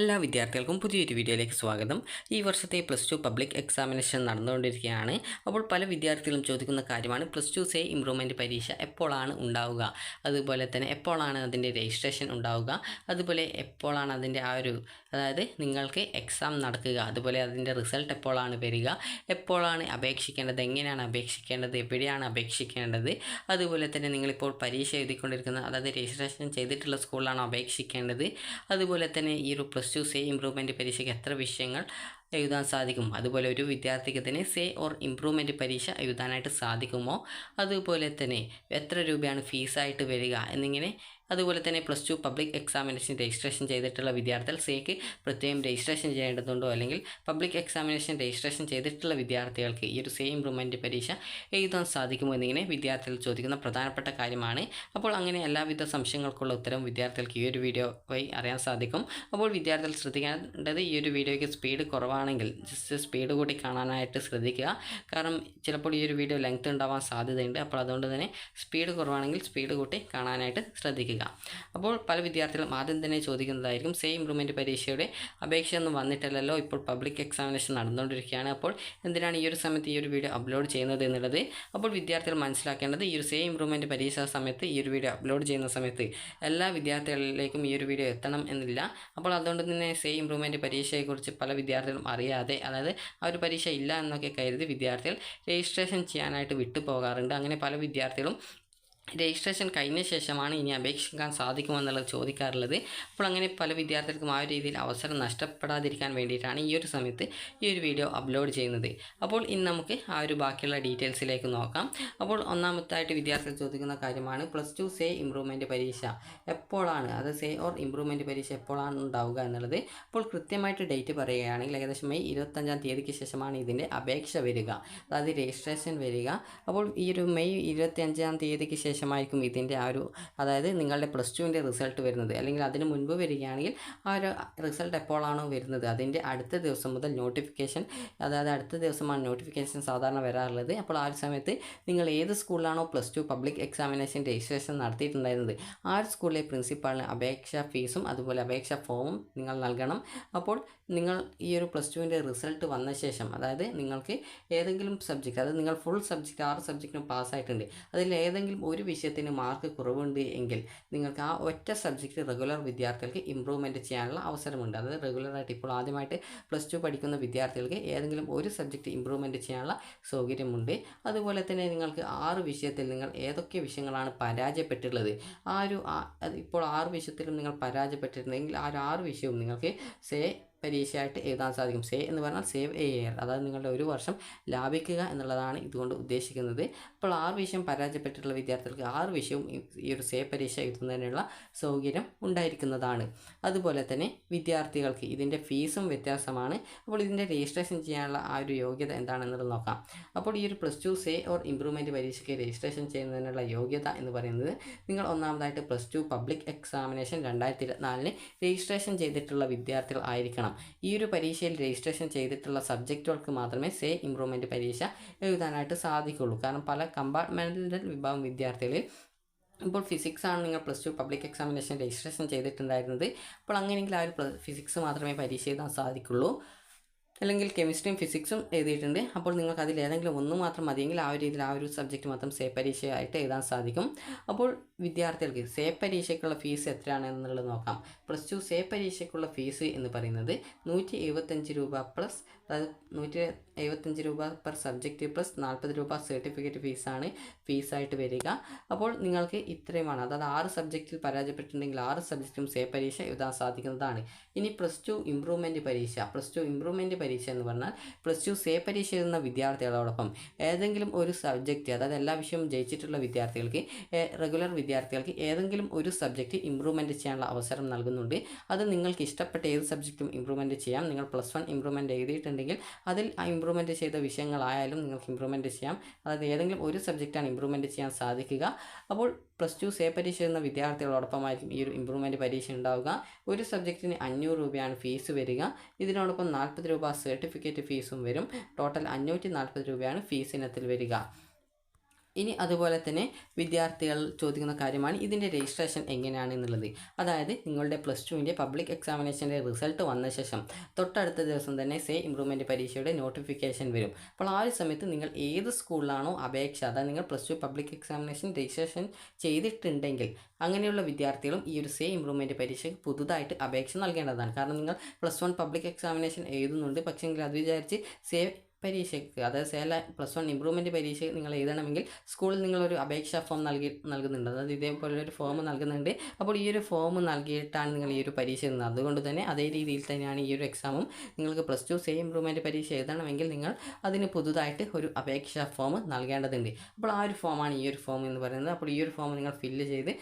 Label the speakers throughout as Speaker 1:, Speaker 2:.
Speaker 1: എല്ലാ വിദ്യാർത്ഥികൾക്കും പുതിയൊരു വീഡിയോയിലേക്ക് സ്വാഗതം. ഈ വർഷത്തെ പ്ലസ് ടു പബ്ലിക് എക്സാമിനേഷൻ നടന്നുകൊണ്ടിരിക്കുകയാണ്. അപ്പോൾ പല വിദ്യാർത്ഥികളും ചോദിക്കുന്ന കാര്യമാണ് പ്ലസ് ടു സേ ഇമ്പ്രൂവ്മെന്റ് പരീക്ഷ എപ്പോഴാണ് ഉണ്ടാവുക? അതുപോലെ തന്നെ എപ്പോഴാണ് അതിന്റെ രജിസ്ട്രേഷൻ ഉണ്ടാവുക? അതുപോലെ എപ്പോഴാണ് അതിന്റെ ആ ഒരു അതായത് നിങ്ങൾക്ക് എക്സാം നടക്കുക? അതുപോലെ അതിന്റെ റിസൾട്ട് എപ്പോഴാണ് വരിക? എപ്പോഴാണ് അപേക്ഷിക്കേണ്ടത്? എങ്ങനെയാണ് അപേക്ഷിക്കേണ്ടത്? എവിടെയാണ് അപേക്ഷിക്കേണ്ടത്? അതുപോലെ തന്നെ നിങ്ങളിപ്പോൾ പരീക്ഷ എഴുതിക്കൊണ്ടിരിക്കുന്ന അതായത് രജിസ്ട്രേഷൻ ചെയ്തിട്ടുള്ള സ്കൂളിലാണോ അപേക്ഷിക്കേണ്ടത്? അതുപോലെ തന്നെ ഈ ഒരു പ്ലസ് ടു സി ഇമ്പ്രൂവ്മെന്റ് പരീക്ഷയ്ക്ക് എത്ര വിഷയങ്ങൾ എഴുതാൻ സാധിക്കും. അതുപോലെ ഒരു വിദ്യാർത്ഥിക്ക് തന്നെ സേ ഓർ ഇമ്പ്രൂവ്മെന്റ് പരീക്ഷ എഴുതാനായിട്ട് സാധിക്കുമോ? അതുപോലെ തന്നെ എത്ര രൂപയാണ് ഫീസായിട്ട് വരിക എന്നിങ്ങനെ അതുപോലെ തന്നെ plus two public examination registration ചെയ്തിട്ടുള്ള വിദ്യാർത്ഥികൾ സേക്ക് പ്രത്യേകം രജിസ്ട്രേഷൻ ചെയ്യേണ്ടതുണ്ടോ? അല്ലെങ്കിൽ പബ്ലിക് എക്സാമിനേഷൻ രജിസ്ട്രേഷൻ ചെയ്തിട്ടുള്ള വിദ്യാർത്ഥികൾക്ക് ഈ ഒരു സേ ഇമ്പ്രൂവ്മെന്റ് പരീക്ഷ എഴുതാൻ സാധിക്കുമോ എന്നിങ്ങനെ വിദ്യാർത്ഥികൾ ചോദിക്കുന്ന പ്രധാനപ്പെട്ട കാര്യമാണ്. അപ്പോൾ അങ്ങനെ എല്ലാവിധ സംശയങ്ങൾക്കുള്ള ഉത്തരം വിദ്യാർത്ഥികൾക്ക് ഈ ഒരു വീഡിയോ വഴി അറിയാൻ സാധിക്കും. അപ്പോൾ വിദ്യാർത്ഥികൾ ശ്രദ്ധിക്കേണ്ടത് ഈ ഒരു വീഡിയോയ്ക്ക് സ്പീഡ് കുറവാണെങ്കിൽ ജസ്റ്റ് സ്പീഡ് കൂടി കാണാനായിട്ട് ശ്രദ്ധിക്കുക. കാരണം ചിലപ്പോൾ ഈ ഒരു വീഡിയോ ലെങ്ത് ഉണ്ടാവാൻ സാധ്യതയുണ്ട്. അപ്പോൾ അതുകൊണ്ട് തന്നെ സ്പീഡ് കുറവാണെങ്കിൽ സ്പീഡ് കൂട്ടി കാണാനായിട്ട് ശ്രദ്ധിക്കുക. അപ്പോൾ പല വിദ്യാർത്ഥികളും ആദ്യം തന്നെ ചോദിക്കുന്നതായിരിക്കും സെയിം ഇംപ്രൂവ്മെന്റ് പരീക്ഷയുടെ അപേക്ഷയൊന്നും വന്നിട്ടില്ലല്ലോ. ഇപ്പോൾ പബ്ലിക് എക്സാമിനേഷൻ നടന്നുകൊണ്ടിരിക്കുകയാണ്. അപ്പോൾ എന്തിനാണ് ഈ ഒരു സമയത്ത് ഈ ഒരു വീഡിയോ അപ്ലോഡ് ചെയ്യുന്നത് എന്നുള്ളത്? അപ്പോൾ വിദ്യാർത്ഥികൾ മനസ്സിലാക്കേണ്ടത് ഈ ഒരു സെയിം ഇംപ്രൂവ്മെന്റ് പരീക്ഷ സമയത്ത് ഈ ഒരു വീഡിയോ അപ്ലോഡ് ചെയ്യുന്ന സമയത്ത് എല്ലാ വിദ്യാർത്ഥികളിലേക്കും ഈ ഒരു വീഡിയോ എത്തണം എന്നില്ല. അപ്പോൾ അതുകൊണ്ട് തന്നെ സെയിം ഇംപ്രൂവ്മെന്റ് പരീക്ഷയെക്കുറിച്ച് പല വിദ്യാർത്ഥികളും അറിയാതെ അതായത് ആ ഒരു പരീക്ഷ ഇല്ല എന്നൊക്കെ കരുതി വിദ്യാർത്ഥികൾ രജിസ്ട്രേഷൻ ചെയ്യാനായിട്ട് വിട്ടു പോകാറുണ്ട് അങ്ങനെ പല വിദ്യാർത്ഥികളും രജിസ്ട്രേഷൻ കഴിഞ്ഞ ശേഷമാണ് ഇനി അപേക്ഷിക്കാൻ സാധിക്കുമെന്നുള്ളത് ചോദിക്കാറുള്ളത്. അപ്പോൾ അങ്ങനെ പല വിദ്യാർത്ഥികൾക്കും ആ ഒരു രീതിയിൽ അവസരം നഷ്ടപ്പെടാതിരിക്കാൻ വേണ്ടിയിട്ടാണ് ഈ ഒരു സമയത്ത് ഈ ഒരു വീഡിയോ അപ്ലോഡ് ചെയ്യുന്നത്. അപ്പോൾ ഇന്ന് നമുക്ക് ആ ഒരു ബാക്കിയുള്ള ഡീറ്റെയിൽസിലേക്ക് നോക്കാം. അപ്പോൾ ഒന്നാമത്തായിട്ട് വിദ്യാർത്ഥികൾ ചോദിക്കുന്ന കാര്യമാണ് പ്ലസ് ടു സേ ഇമ്പ്രൂവ്മെന്റ് പരീക്ഷ എപ്പോഴാണ്? അത് സേ ഓർ ഇമ്പ്രൂവ്മെന്റ് പരീക്ഷ എപ്പോഴാണ് ഉണ്ടാവുക എന്നുള്ളത്. അപ്പോൾ കൃത്യമായിട്ട് ഡേറ്റ് പറയുകയാണെങ്കിൽ ഏകദേശം മെയ് ഇരുപത്തഞ്ചാം തീയതിക്ക് ശേഷമാണ് ഇതിന്റെ അപേക്ഷ വരിക. അതായത് രജിസ്ട്രേഷൻ വരിക. അപ്പോൾ ഈ ഒരു മെയ് ഇരുപത്തിയഞ്ചാം തീയതിക്ക് ശേഷമായിരിക്കും ഇതിന്റെ ആ ഒരു അതായത് നിങ്ങളുടെ പ്ലസ് ടുവിന്റെ റിസൾട്ട് വരുന്നത്. അല്ലെങ്കിൽ അതിന് മുൻപ് വരികയാണെങ്കിൽ ആ ഒരു റിസൾട്ട് എപ്പോഴാണോ വരുന്നത്? അതിന്റെ അടുത്ത ദിവസം മുതൽ നോട്ടിഫിക്കേഷൻ അതായത് അടുത്ത ദിവസമാണ് നോട്ടിഫിക്കേഷൻ സാധാരണ വരാറുള്ളത്. അപ്പോൾ ആ ഒരു സമയത്ത് നിങ്ങൾ ഏത് സ്കൂളിലാണോ plus two public examination registration നടത്തിയിട്ടുണ്ടായിരുന്നത് ആ ഒരു സ്കൂളിലെ പ്രിൻസിപ്പാളിന് അപേക്ഷാ ഫീസും അതുപോലെ അപേക്ഷാ ഫോമും നിങ്ങൾ നൽകണം. അപ്പോൾ നിങ്ങൾ ഈ ഒരു പ്ലസ് ടുവിന്റെ റിസൾട്ട് വന്ന ശേഷം അതായത് നിങ്ങൾക്ക് ഏതെങ്കിലും സബ്ജക്റ്റ് അതായത് നിങ്ങൾ ഫുൾ സബ്ജക്റ്റ് ആറ് സബ്ജക്റ്റിനും പാസ്സായിട്ടുണ്ട് അതിൽ ഏതെങ്കിലും ഒരു വിഷയത്തിന് മാർക്ക് കുറവുണ്ട് എങ്കിൽ നിങ്ങൾക്ക് ആ ഒറ്റ സബ്ജക്റ്റ് റെഗുലർ വിദ്യാർത്ഥികൾക്ക് ഇമ്പ്രൂവ്മെന്റ് ചെയ്യാനുള്ള അവസരമുണ്ട്. അത് റെഗുലറായിട്ട് ഇപ്പോൾ ആദ്യമായിട്ട് പ്ലസ് ടു പഠിക്കുന്ന വിദ്യാർത്ഥികൾക്ക് ഏതെങ്കിലും ഒരു സബ്ജക്റ്റ് ഇമ്പ്രൂവ്മെന്റ് ചെയ്യാനുള്ള സൗകര്യമുണ്ട്. അതുപോലെ തന്നെ നിങ്ങൾക്ക് ആറ് വിഷയത്തിൽ നിങ്ങൾ ഏതൊക്കെ വിഷയങ്ങളാണ് പരാജയപ്പെട്ടിട്ടുള്ളത് ആ ഒരു ഇപ്പോൾ ആറ് വിഷയത്തിലും നിങ്ങൾ പരാജയപ്പെട്ടിട്ടുണ്ടെങ്കിൽ ആ ഒരു ആറ് വിഷയവും നിങ്ങൾക്ക് സേ പരീക്ഷയായിട്ട് എഴുതാൻ സാധിക്കും. സേ എന്ന് പറഞ്ഞാൽ സേവ് എ ഇയർ അതായത് നിങ്ങളുടെ ഒരു വർഷം ലാഭിക്കുക എന്നുള്ളതാണ് ഇതുകൊണ്ട് ഉദ്ദേശിക്കുന്നത്. അപ്പോൾ ആറ് വിഷയം പരാജയപ്പെട്ടിട്ടുള്ള വിദ്യാർത്ഥികൾക്ക് ആറ് വിഷയവും ഈ- ഒരു സേ പരീക്ഷ എഴുതുന്നതിനുള്ള സൗകര്യം ഉണ്ടായിരിക്കുന്നതാണ്. അതുപോലെ തന്നെ വിദ്യാർത്ഥികൾക്ക് ഇതിന്റെ ഫീസും വ്യത്യാസമാണ്. അപ്പോൾ ഇതിന്റെ രജിസ്ട്രേഷൻ ചെയ്യാനുള്ള ആ ഒരു യോഗ്യത എന്താണെന്നുള്ളത് നോക്കാം. അപ്പോൾ ഈ ഒരു plus two say or improvement പരീക്ഷയ്ക്ക് രജിസ്ട്രേഷൻ ചെയ്യുന്നതിനുള്ള യോഗ്യത എന്ന് പറയുന്നത് നിങ്ങൾ ഒന്നാമതായിട്ട് പ്ലസ് ടു പബ്ലിക് എക്സാമിനേഷൻ രണ്ടായിരത്തി ഇരുപത്തിനാലിന് രജിസ്ട്രേഷൻ ചെയ്തിട്ടുള്ള വിദ്യാർത്ഥികൾ ആയിരിക്കണം. ഈ ഒരു പരീക്ഷയിൽ രജിസ്ട്രേഷൻ ചെയ്തിട്ടുള്ള സബ്ജക്റ്റുകൾക്ക് മാത്രമേ സേ ഇമ്പ്രൂവ്മെന്റ് പരീക്ഷ എഴുതാനായിട്ട് സാധിക്കുള്ളൂ. കാരണം പല കമ്പാർട്ട്മെന്റൽ വിഭാഗം വിദ്യാർത്ഥികളിൽ ഇപ്പോൾ ഫിസിക്സ് ആണ് നിങ്ങൾ plus two public examination registration ചെയ്തിട്ടുണ്ടായിരുന്നത്. അപ്പോൾ അങ്ങനെയെങ്കിൽ ആ ഒരു ഫിസിക്സ് മാത്രമേ പരീക്ഷ എഴുതാൻ സാധിക്കുള്ളൂ. അല്ലെങ്കിൽ കെമിസ്ട്രിയും ഫിസിക്സും എഴുതിയിട്ടുണ്ട്. അപ്പോൾ നിങ്ങൾക്ക് അതിൽ ഏതെങ്കിലും ഒന്ന് മാത്രം മതിയെങ്കിൽ ആ ഒരു രീതിയിൽ ആ ഒരു സബ്ജക്റ്റ് മാത്രം സേ പരീക്ഷയായിട്ട് എഴുതാൻ സാധിക്കും. അപ്പോൾ വിദ്യാർത്ഥികൾക്ക് സേ പരീക്ഷയ്ക്കുള്ള ഫീസ് എത്രയാണ് എന്നുള്ളത് നോക്കാം. പ്ലസ് ടു സേ പരീക്ഷയ്ക്കുള്ള ഫീസ് എന്ന് പറയുന്നത് നൂറ്റി എഴുപത്തഞ്ച് രൂപ പ്ലസ് അതായത് നൂറ്റി എഴുപത്തഞ്ച് രൂപ പെർ സബ്ജക്റ്റ് പ്ലസ് നാൽപ്പത് രൂപ സർട്ടിഫിക്കറ്റ് ഫീസാണ് ഫീസായിട്ട് വരിക. അപ്പോൾ നിങ്ങൾക്ക് ഇത്രയുമാണ്. അതായത് ആറ് സബ്ജക്റ്റിൽ പരാജയപ്പെട്ടിട്ടുണ്ടെങ്കിൽ ആറ് സബ്ജക്റ്റും സേ പരീക്ഷ എഴുതാൻ സാധിക്കുന്നതാണ്. ഇനി പ്ലസ് ടു ഇമ്പ്രൂവ്മെന്റ് പരീക്ഷ. പ്ലസ് ടു ഇമ്പ്രൂവ്മെന്റ് പരീക്ഷ എന്ന് പറഞ്ഞാൽ പ്ലസ് ടു സേ പരീക്ഷ എഴുതുന്ന വിദ്യാർത്ഥികളോടൊപ്പം ഏതെങ്കിലും ഒരു സബ്ജക്റ്റ് അതായത് എല്ലാ വിഷയവും ജയിച്ചിട്ടുള്ള വിദ്യാർത്ഥികൾക്ക് റെഗുലർ വിദ്യാർത്ഥികൾക്ക് ഏതെങ്കിലും ഒരു സബ്ജക്റ്റ് ഇമ്പ്രൂവ്മെന്റ് ചെയ്യാനുള്ള അവസരം നൽകുന്നുണ്ട്. അത് നിങ്ങൾക്ക് ഇഷ്ടപ്പെട്ട ഏത് സബ്ജക്റ്റും ഇമ്പ്രൂവ്മെന്റ് ചെയ്യാം. നിങ്ങൾ പ്ലസ് വൺ ഇമ്പ്രൂവ്മെന്റ് എഴുതിയിട്ടുണ്ടെങ്കിൽ അതിൽ ആ ഇമ്പ്രൂവ്മെന്റ് ചെയ്ത വിഷയങ്ങളായാലും നിങ്ങൾക്ക് ഇമ്പ്രൂവ്മെന്റ് ചെയ്യാം. അതായത് ഏതെങ്കിലും ഒരു സബ്ജക്റ്റാണ് ഇമ്പ്രൂവ്മെന്റ് ചെയ്യാൻ സാധിക്കുക. അപ്പോൾ പ്ലസ് ടു സേ പരീക്ഷ എഴുതുന്ന വിദ്യാർത്ഥികളോടൊപ്പമായിരിക്കും ഈ ഒരു ഇമ്പ്രൂവ്മെന്റ് പരീക്ഷ ഉണ്ടാവുക. ഒരു സബ്ജക്റ്റിന് അഞ്ഞൂറ് രൂപയാണ് ഫീസ് വരിക. ഇതിനോടൊപ്പം നാൽപ്പത് രൂപ സർട്ടിഫിക്കറ്റ് ഫീസും വരും. ടോട്ടൽ അഞ്ഞൂറ്റി നാൽപ്പത് രൂപയാണ് ഫീസ് ഇനത്തിൽ വരിക. ഇനി അതുപോലെ തന്നെ വിദ്യാർത്ഥികൾ ചോദിക്കുന്ന കാര്യമാണ് ഇതിന്റെ രജിസ്ട്രേഷൻ എങ്ങനെയാണ് എന്നുള്ളത്. അതായത് നിങ്ങളുടെ പ്ലസ് ടുവിന്റെ പബ്ലിക് എക്സാമിനേഷന്റെ റിസൾട്ട് വന്ന ശേഷം തൊട്ടടുത്ത ദിവസം തന്നെ സേ ഇംപ്രൂവ്മെന്റ് പരീക്ഷയുടെ നോട്ടിഫിക്കേഷൻ വരും. അപ്പോൾ ആ ഒരു സമയത്ത് നിങ്ങൾ ഏത് സ്കൂളിലാണോ അപേക്ഷ അതായത് നിങ്ങൾ plus two public examination registration ചെയ്തിട്ടുണ്ടെങ്കിൽ അങ്ങനെയുള്ള വിദ്യാർത്ഥികളും ഈ ഒരു സേ ഇംപ്രൂവ്മെന്റ് പരീക്ഷയ്ക്ക് പുതുതായിട്ട് അപേക്ഷ നൽകേണ്ടതാണ്. കാരണം നിങ്ങൾ പ്ലസ് വൺ പബ്ലിക് എക്സാമിനേഷൻ എഴുതുന്നുണ്ട് പക്ഷേങ്കിൽ അത് വിചാരിച്ച് സേ പരീക്ഷയ്ക്ക് അതായത് സേല പ്ലസ് വൺ ഇമ്പ്രൂവ്മെന്റ് പരീക്ഷ നിങ്ങൾ എഴുതണമെങ്കിൽ സ്കൂളിൽ നിങ്ങളൊരു അപേക്ഷാ ഫോം നൽകി നൽകുന്നുണ്ട്. അതായത് ഇതേപോലെ ഒരു ഫോം നൽകുന്നുണ്ട്. അപ്പോൾ ഈ ഒരു ഫോം നൽകിയിട്ടാണ് നിങ്ങൾ ഈ ഒരു പരീക്ഷ എഴുതുന്നത്. അതുകൊണ്ട് തന്നെ അതേ രീതിയിൽ തന്നെയാണ് ഈ ഒരു എക്സാമും നിങ്ങൾക്ക് പ്ലസ് ടു സേ ഇമ്പ്രൂവ്മെന്റ് പരീക്ഷ എഴുതണമെങ്കിൽ നിങ്ങൾ അതിന് പുതുതായിട്ട് ഒരു അപേക്ഷാ ഫോം നൽകേണ്ടതുണ്ട്. അപ്പോൾ ആ ഒരു ഫോമാണ് ഈ ഒരു ഫോം എന്ന് പറയുന്നത്. അപ്പോൾ ഈ ഒരു ഫോം നിങ്ങൾ ഫില്ല് ചെയ്ത്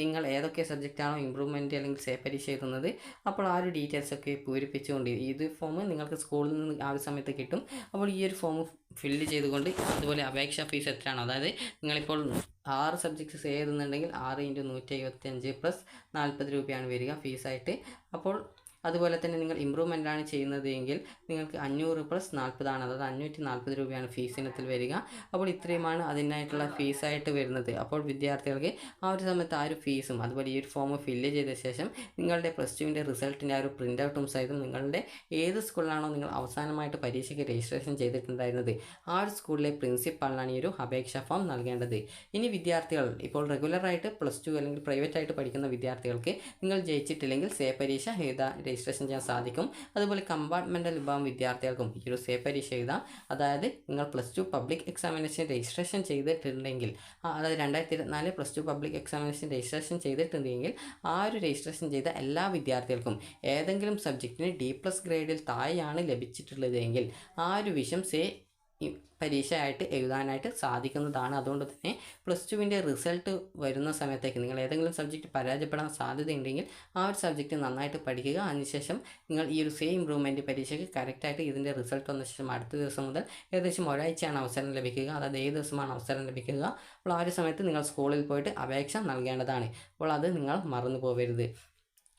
Speaker 1: നിങ്ങൾ ഏതൊക്കെ സബ്ജക്റ്റാണോ ഇമ്പ്രൂവ്മെന്റ് അല്ലെങ്കിൽ സേ പരീക്ഷ എഴുതുന്നത് അപ്പോൾ ആ ഒരു ഡീറ്റെയിൽസ് ഒക്കെ പൂരിപ്പിച്ചുകൊണ്ട് ഇത് ഫോം നിങ്ങൾക്ക് സ്കൂളിൽ നിന്ന് ആ ഒരു സമയത്ത് കിട്ടും. അപ്പോൾ ഈ ഒരു ഫോം ഫില്ല് ചെയ്തുകൊണ്ട് അതുപോലെ അപേക്ഷാ ഫീസ് എത്രയാണോ? അതായത് നിങ്ങളിപ്പോൾ ആറ് സബ്ജക്ട്സ് എഴുതുന്നുണ്ടെങ്കിൽ ആറ് ഇന്റു നൂറ്റി എഴുപത്തി അഞ്ച് പ്ലസ് നാൽപ്പത് രൂപയാണ് വരിക ഫീസായിട്ട് അപ്പോൾ അതുപോലെ തന്നെ നിങ്ങൾ ഇമ്പ്രൂവ്മെന്റ് ആണ് ചെയ്യുന്നത് എങ്കിൽ നിങ്ങൾക്ക് അഞ്ഞൂറ് പ്ലസ് നാൽപ്പതാണ് അതായത് അഞ്ഞൂറ്റി നാൽപ്പത് രൂപയാണ് ഫീസ് ഇനത്തിൽ വരിക. അപ്പോൾ ഇത്രയുമാണ് അതിനായിട്ടുള്ള ഫീസായിട്ട് വരുന്നത്. അപ്പോൾ വിദ്യാർത്ഥികൾക്ക് ആ ഒരു സമയത്ത് ആ ഒരു ഫീസും അതുപോലെ ഈ ഒരു ഫോം ഫില്ല് ചെയ്ത ശേഷം നിങ്ങളുടെ പ്ലസ് ടുവിന്റെ റിസൾട്ടിന്റെ ആ ഒരു പ്രിന്റ് ഔട്ടും സഹിതം നിങ്ങളുടെ ഏത് സ്കൂളിലാണോ നിങ്ങൾ അവസാനമായിട്ട് പരീക്ഷയ്ക്ക് രജിസ്ട്രേഷൻ ചെയ്തിട്ടുണ്ടായിരുന്നത് ആ ഒരു സ്കൂളിലെ പ്രിൻസിപ്പാളിനാണ് ഈ ഒരു അപേക്ഷാ ഫോം നൽകേണ്ടത്. ഇനി വിദ്യാർത്ഥികൾ ഇപ്പോൾ റെഗുലറായിട്ട് പ്ലസ് ടു അല്ലെങ്കിൽ പ്രൈവറ്റ് ആയിട്ട് പഠിക്കുന്ന വിദ്യാർത്ഥികൾക്ക് നിങ്ങൾ ജയിച്ചിട്ടില്ലെങ്കിൽ സേ പരീക്ഷ എഴുതാൻ രജിസ്ട്രേഷൻ ചെയ്യാൻ സാധിക്കും. അതുപോലെ കമ്പാർട്ട്മെന്റൽ വിഭാഗം വിദ്യാർത്ഥികൾക്കും ഈ ഒരു സേ പരീക്ഷ എഴുതാം. അതായത് നിങ്ങൾ plus two public examination registration ചെയ്തിട്ടുണ്ടെങ്കിൽ അതായത് രണ്ടായിരത്തി ഇരുപത്തിനാല് plus two public examination registration ചെയ്തിട്ടുണ്ടെങ്കിൽ ആ ഒരു രജിസ്ട്രേഷൻ ചെയ്ത എല്ലാ വിദ്യാർത്ഥികൾക്കും ഏതെങ്കിലും സബ്ജക്റ്റിന് ഡി പ്ലസ് ഗ്രേഡിൽ താഴെയാണ് ലഭിച്ചിട്ടുള്ളതെങ്കിൽ ആ ഒരു വിഷം സേ ഈ പരീക്ഷയായിട്ട് എഴുതാനായിട്ട് സാധിക്കുന്നതാണ്. അതുകൊണ്ട് തന്നെ പ്ലസ് ടുവിന്റെ റിസൾട്ട് വരുന്ന സമയത്തേക്ക് നിങ്ങൾ ഏതെങ്കിലും സബ്ജക്റ്റ് പരാജയപ്പെടാൻ സാധ്യതയുണ്ടെങ്കിൽ ആ ഒരു സബ്ജക്റ്റ് നന്നായിട്ട് പഠിക്കുക. അതിനുശേഷം നിങ്ങൾ ഈ ഒരു സെയിം ഇമ്പ്രൂവ്മെന്റ് പരീക്ഷയ്ക്ക് കറക്റ്റായിട്ട് ഇതിന്റെ റിസൾട്ട് വന്ന ശേഷം അടുത്ത ദിവസം മുതൽ ഏകദേശം ഒരാഴ്ചയാണ് അവസരം ലഭിക്കുക. അതായത് ഏത് ദിവസമാണ് അവസരം ലഭിക്കുക? അപ്പോൾ ആ ഒരു സമയത്ത് നിങ്ങൾ സ്കൂളിൽ പോയിട്ട് അപേക്ഷ നൽകേണ്ടതാണ്. അപ്പോൾ അത് നിങ്ങൾ മറന്നു പോകരുത്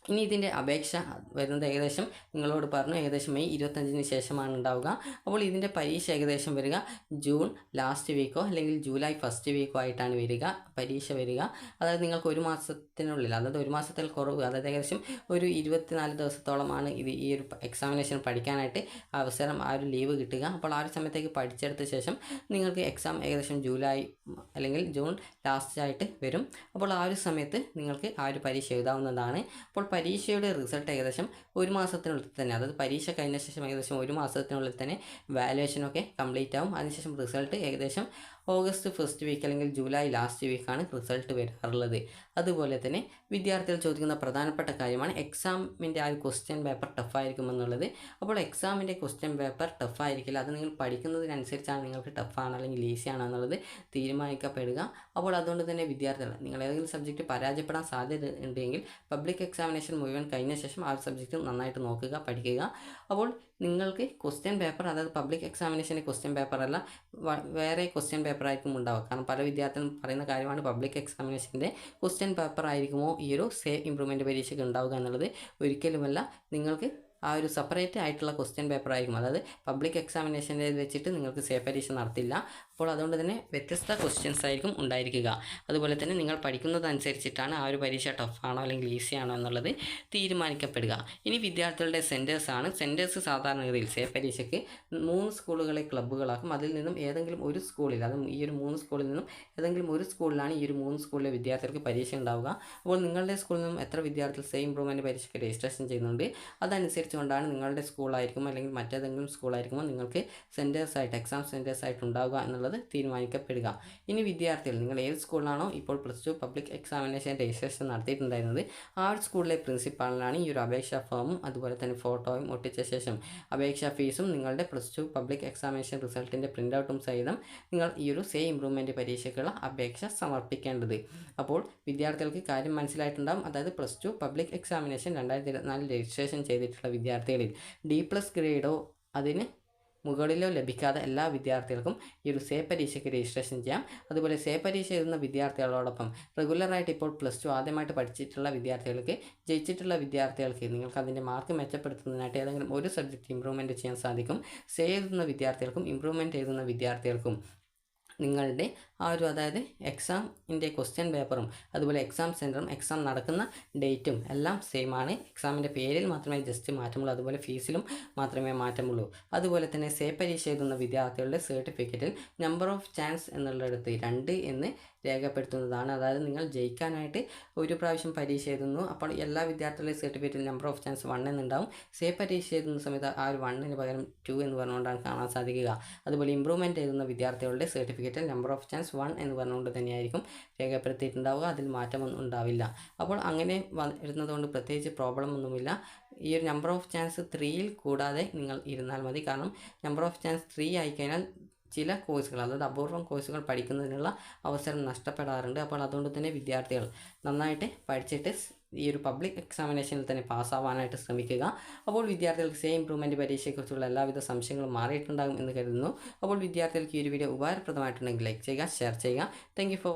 Speaker 1: ഇനി ഇതിന്റെ അപേക്ഷ വരുന്നത് ഏകദേശം നിങ്ങളോട് പറഞ്ഞു ഏകദേശം മെയ് ഇരുപത്തഞ്ചിന് ശേഷമാണ് ഉണ്ടാവുക. അപ്പോൾ ഇതിന്റെ പരീക്ഷ ഏകദേശം വരിക. ജൂൺ ലാസ്റ്റ് വീക്കോ അല്ലെങ്കിൽ ജൂലൈ ഫസ്റ്റ് വീക്കോ ആയിട്ടാണ് വരിക. പരീക്ഷ വരിക. അതായത് നിങ്ങൾക്ക് ഒരു മാസത്തിനുള്ളിൽ അതായത് ഒരു മാസത്തിൽ കുറവ് അതായത് ഏകദേശം ഒരു ഇരുപത്തിനാല് ദിവസത്തോളമാണ് ഇത് ഈ ഒരു എക്സാമിനേഷൻ പഠിക്കാനായിട്ട് അവസരം ആ ഒരു ലീവ് കിട്ടുക. അപ്പോൾ ആ ഒരു സമയത്തേക്ക് പഠിച്ചെടുത്ത ശേഷം നിങ്ങൾക്ക് എക്സാം ഏകദേശം ജൂലൈ അല്ലെങ്കിൽ ജൂൺ ലാസ്റ്റ് ആയിട്ട് വരും. അപ്പോൾ ആ ഒരു സമയത്ത് നിങ്ങൾക്ക് ആ ഒരു പരീക്ഷ എഴുതാവുന്നതാണ്. അപ്പോൾ പരീക്ഷയുടെ റിസൾട്ട് ഏകദേശം ഒരു മാസത്തിനുള്ളിൽ തന്നെ അതായത് പരീക്ഷ കഴിഞ്ഞ ശേഷം ഏകദേശം ഒരു മാസത്തിനുള്ളിൽ തന്നെ വാലുവേഷനൊക്കെ കംപ്ലീറ്റ് ആവും. അതിനുശേഷം റിസൾട്ട് ഏകദേശം ഓഗസ്റ്റ് ഫസ്റ്റ് വീക്ക് അല്ലെങ്കിൽ ജൂലൈ ലാസ്റ്റ് വീക്കാണ് റിസൾട്ട് വരാറുള്ളത്. അതുപോലെ തന്നെ വിദ്യാർത്ഥികൾ ചോദിക്കുന്ന പ്രധാനപ്പെട്ട കാര്യമാണ് എക്സാമിന്റെ ആ ഒരു ക്വസ്റ്റ്യൻ പേപ്പർ ടഫായിരിക്കുമെന്നുള്ളത് അപ്പോൾ എക്സാമിന്റെ ക്വസ്റ്റ്യൻ പേപ്പർ ടഫായിരിക്കില്ല അത് നിങ്ങൾ പഠിക്കുന്നതിനനുസരിച്ചാണ് നിങ്ങൾക്ക് ടഫാണ് അല്ലെങ്കിൽ ഈസി ആണോ എന്നുള്ളത് തീരുമാനിക്കപ്പെടുക. അപ്പോൾ അതുകൊണ്ട് തന്നെ വിദ്യാർത്ഥികൾ നിങ്ങൾ ഏതെങ്കിലും സബ്ജക്റ്റ് പരാജയപ്പെടാൻ സാധ്യത ഉണ്ടെങ്കിൽ പബ്ലിക് എക്സാമിനേഷൻ മുഴുവൻ കഴിഞ്ഞ ശേഷം ആ ഒരു സബ്ജക്റ്റ് നന്നായിട്ട് നോക്കുക പഠിക്കുക. അപ്പോൾ നിങ്ങൾക്ക് ക്വസ്റ്റ്യൻ പേപ്പർ അതായത് പബ്ലിക് എക്സാമിനേഷന്റെ ക്വസ്റ്റ്യൻ പേപ്പർ അല്ല വേറെ ക്വസ്റ്റ്യൻ പേപ്പർ ആയിരിക്കും ഉണ്ടാവുക. കാരണം പല വിദ്യാർത്ഥികളും പറയുന്ന കാര്യമാണ് പബ്ലിക് എക്സാമിനേഷന്റെ ക്വസ്റ്റ്യൻ പേപ്പർ ആയിരിക്കുമോ ഈ ഒരു സേ ഇമ്പ്രൂവ്മെന്റ് പരീക്ഷയ്ക്ക് ഉണ്ടാവുക എന്നുള്ളത് ഒരിക്കലുമല്ല. നിങ്ങൾക്ക് ആ ഒരു സെപ്പറേറ്റ് ആയിട്ടുള്ള ക്വസ്റ്റ്യൻ പേപ്പർ ആയിരിക്കും. അതായത് പബ്ലിക് എക്സാമിനേഷന്റെ വെച്ചിട്ട് നിങ്ങൾക്ക് സേഫ് പരീക്ഷ നടത്തില്ല. അപ്പോൾ അതുകൊണ്ട് തന്നെ വ്യത്യസ്ത ക്വസ്റ്റ്യൻസ് ആയിരിക്കും ഉണ്ടായിരിക്കുക. അതുപോലെ തന്നെ നിങ്ങൾ പഠിക്കുന്നതനുസരിച്ചിട്ടാണ് ആ ഒരു പരീക്ഷ ടഫാണോ അല്ലെങ്കിൽ ഈസി ആണോ എന്നുള്ളത് തീരുമാനിക്കപ്പെടുക. ഇനി വിദ്യാർത്ഥികളുടെ സെന്റേഴ്സ് ആണ്. സെന്റേഴ്സ് സാധാരണഗതിയിൽ സേഫ് പരീക്ഷയ്ക്ക് മൂന്ന് സ്കൂളുകളെ ക്ലബ്ബുകളാക്കും അതിൽ നിന്നും ഏതെങ്കിലും ഒരു സ്കൂളിൽ അത് ഈ ഒരു മൂന്ന് സ്കൂളിൽ നിന്നും ഏതെങ്കിലും ഒരു സ്കൂളിലാണ് ഈ ഒരു മൂന്ന് സ്കൂളിലെ വിദ്യാർത്ഥികൾക്ക് പരീക്ഷ ഉണ്ടാവുക. അപ്പോൾ നിങ്ങളുടെ സ്കൂളിൽ നിന്നും എത്ര വിദ്യാർത്ഥികൾ സെയിം ഇമ്പ്രൂവ്മെന്റ് പരീക്ഷയ്ക്ക് രജിസ്ട്രേഷൻ ചെയ്യുന്നുണ്ട് അതനുസരിച്ചുകൊണ്ടാണ് നിങ്ങളുടെ സ്കൂളായിരിക്കും അല്ലെങ്കിൽ മറ്റേതെങ്കിലും സ്കൂളായിരിക്കുമോ നിങ്ങൾക്ക് സെന്റേഴ്സ് ആയിട്ട് എക്സാം സെന്റേഴ്സ് ആയിട്ട് ഉണ്ടാവുക എന്നുള്ളത് തീരുമാനിക്കപ്പെടുക. ഇനി വിദ്യാർത്ഥികൾ നിങ്ങൾ ഏത് സ്കൂളിലാണോ ഇപ്പോൾ plus two public examination registration നടത്തിയിട്ടുണ്ടായിരുന്നത് ആ ഒരു സ്കൂളിലെ പ്രിൻസിപ്പാളിനാണ് ഈ ഒരു അപേക്ഷാ ഫോമും അതുപോലെ തന്നെ ഫോട്ടോയും ഒട്ടിച്ച ശേഷം അപേക്ഷാ ഫീസും നിങ്ങളുടെ പ്ലസ് ടു പബ്ലിക് എക്സാമിനേഷൻ റിസൾട്ടിന്റെ പ്രിന്റ് ഔട്ടും സഹിതം നിങ്ങൾ ഈ ഒരു സേ ഇമ്പ്രൂവ്മെന്റ് പരീക്ഷയ്ക്കുള്ള അപേക്ഷ സമർപ്പിക്കേണ്ടത്. അപ്പോൾ വിദ്യാർത്ഥികൾക്ക് കാര്യം മനസ്സിലായിട്ടുണ്ടാകും അതായത് പ്ലസ് ടു പബ്ലിക് എക്സാമിനേഷൻ രണ്ടായിരത്തി ഇരുപത്തിനാലിൽ രജിസ്ട്രേഷൻ ചെയ്തിട്ടുള്ള വിദ്യാർത്ഥികളിൽ ഡി പ്ലസ് ഗ്രേഡോ അതിന് മുകളിലോ ലഭിക്കാതെ എല്ലാ വിദ്യാർത്ഥികൾക്കും ഈ ഒരു സേ പരീക്ഷയ്ക്ക് രജിസ്ട്രേഷൻ ചെയ്യാം. അതുപോലെ സേ പരീക്ഷ എഴുതുന്ന വിദ്യാർത്ഥികളോടൊപ്പം റെഗുലറായിട്ട് ഇപ്പോൾ പ്ലസ് ടു ആദ്യമായിട്ട് പഠിച്ചിട്ടുള്ള വിദ്യാർത്ഥികൾക്ക് ജയിച്ചിട്ടുള്ള വിദ്യാർത്ഥികൾക്ക് നിങ്ങൾക്ക് അതിന്റെ മാർക്ക് മെച്ചപ്പെടുത്തുന്നതിനായിട്ട് ഏതെങ്കിലും ഒരു സബ്ജക്റ്റ് ഇമ്പ്രൂവ്മെന്റ് ചെയ്യാൻ സാധിക്കും. സേ എഴുതുന്ന വിദ്യാർത്ഥികൾക്കും ഇമ്പ്രൂവ്മെന്റ് എഴുതുന്ന വിദ്യാർത്ഥികൾക്കും നിങ്ങളുടെ ആ ഒരു അതായത് എക്സാമിന്റെ ക്വസ്റ്റ്യൻ പേപ്പറും അതുപോലെ എക്സാം സെന്ററും എക്സാം നടക്കുന്ന ഡേറ്റും എല്ലാം സെയിം ആണ്. എക്സാമിന്റെ പേരിൽ മാത്രമേ ജസ്റ്റ് മാറ്റമുള്ളൂ. അതുപോലെ ഫീസിലും മാത്രമേ മാറ്റമുള്ളൂ. അതുപോലെ തന്നെ സേ പരീക്ഷ എഴുതുന്ന വിദ്യാർത്ഥികളുടെ സർട്ടിഫിക്കറ്റിൽ നമ്പർ ഓഫ് ചാൻസ് എന്നുള്ളിടത്ത് രണ്ട് എന്ന് രേഖപ്പെടുത്തുന്നതാണ്. അതായത് നിങ്ങൾ ജയിക്കാനായിട്ട് ഒരു പ്രാവശ്യം പരീക്ഷ എഴുതുന്നു. അപ്പോൾ എല്ലാ വിദ്യാർത്ഥികളുടെയും സർട്ടിഫിക്കറ്റിൽ നമ്പർ ഓഫ് ചാൻസ് വൺ എന്നുണ്ടാവും. സേ പരീക്ഷ എഴുതുന്ന സമയത്ത് ആ ഒരു വണ്ണിന് പകരം ടു എന്ന് പറഞ്ഞുകൊണ്ടാണ് കാണാൻ സാധിക്കുക. അതുപോലെ ഇമ്പ്രൂവ്മെന്റ് എഴുതുന്ന വിദ്യാർത്ഥികളുടെ സർട്ടിഫിക്കറ്റിൽ നമ്പർ ഓഫ് ചാൻസ് വൺ എന്ന് പറഞ്ഞുകൊണ്ട് തന്നെയായിരിക്കും രേഖപ്പെടുത്തിയിട്ടുണ്ടാവുക. അതിൽ മാറ്റമൊന്നും ഉണ്ടാവില്ല. അപ്പോൾ അങ്ങനെ വരുന്നതുകൊണ്ട് പ്രത്യേകിച്ച് പ്രോബ്ലം ഒന്നുമില്ല. ഈ ഒരു നമ്പർ ഓഫ് ചാൻസ് ത്രീയിൽ കൂടാതെ നിങ്ങൾ ഇരുന്നാൽ മതി. കാരണം നമ്പർ ഓഫ് ചാൻസ് ത്രീ ആയിക്കഴിഞ്ഞാൽ ചില കോഴ്സുകൾ അതായത് അപൂർവം കോഴ്സുകൾ പഠിക്കുന്നതിനുള്ള അവസരം നഷ്ടപ്പെടാറുണ്ട്. അപ്പോൾ അതുകൊണ്ട് തന്നെ വിദ്യാർത്ഥികൾ നന്നായിട്ട് പഠിച്ചിട്ട് ഈ ഒരു പബ്ലിക് എക്സാമിനേഷനിൽ തന്നെ പാസ്സാവാനായിട്ട് ശ്രമിക്കുക. അപ്പോൾ വിദ്യാർത്ഥികൾക്ക് സെയിം ഇംപ്രൂവ്മെന്റ് പരീക്ഷയെക്കുറിച്ചുള്ള എല്ലാവിധ സംശയങ്ങളും മാറിയിട്ടുണ്ടാകും എന്ന് കരുതുന്നു. അപ്പോൾ വിദ്യാർത്ഥികൾക്ക് ഈ ഒരു വീഡിയോ ഉപകാരപ്രദമായിട്ടുണ്ടെങ്കിൽ ലൈക്ക് ചെയ്യുക ഷെയർ ചെയ്യുക. Thank for